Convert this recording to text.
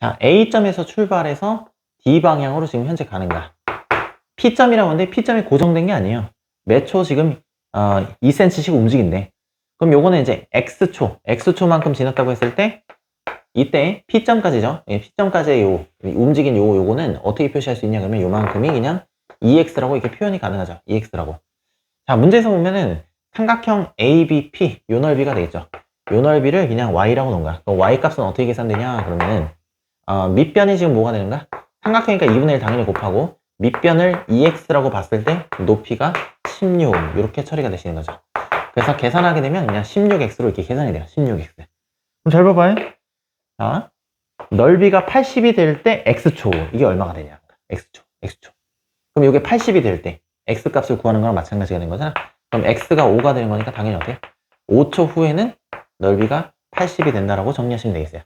자, A점에서 출발해서 D 방향으로 지금 현재 가는가. P점이라고 하는데 P점이 고정된 게 아니에요. 매초 지금 어, 2cm씩 움직인대. 그럼 요거는 이제 X초, X초만큼 지났다고 했을 때 이때 P점까지죠. 예, P점까지의 요 움직인 요 요거는 어떻게 표시할 수 있냐 그러면 요만큼이 그냥 EX라고 이렇게 표현이 가능하죠. EX라고. 자, 문제에서 보면은 삼각형 ABP 요 넓이가 되겠죠. 요 넓이를 그냥 Y라고 놓은 거야. 그럼 Y 값은 어떻게 계산되냐 그러면은 어, 밑변이 지금 뭐가 되는가? 삼각형이니까 2분의 1 당연히 곱하고 밑변을 EX라고 봤을 때 높이가 16 이렇게 처리가 되시는 거죠. 그래서 계산하게 되면 그냥 16X로 이렇게 계산이 돼요. 16X. 그럼 잘 봐봐요. 자, 넓이가 80이 될 때 X초 이게 얼마가 되냐? X초, X초. 그럼 이게 80이 될 때 X 값을 구하는 거랑 마찬가지가 되는 거잖아. 그럼 X가 5가 되는 거니까 당연히 어때요? 5초 후에는 넓이가 80이 된다라고 정리하시면 되겠어요.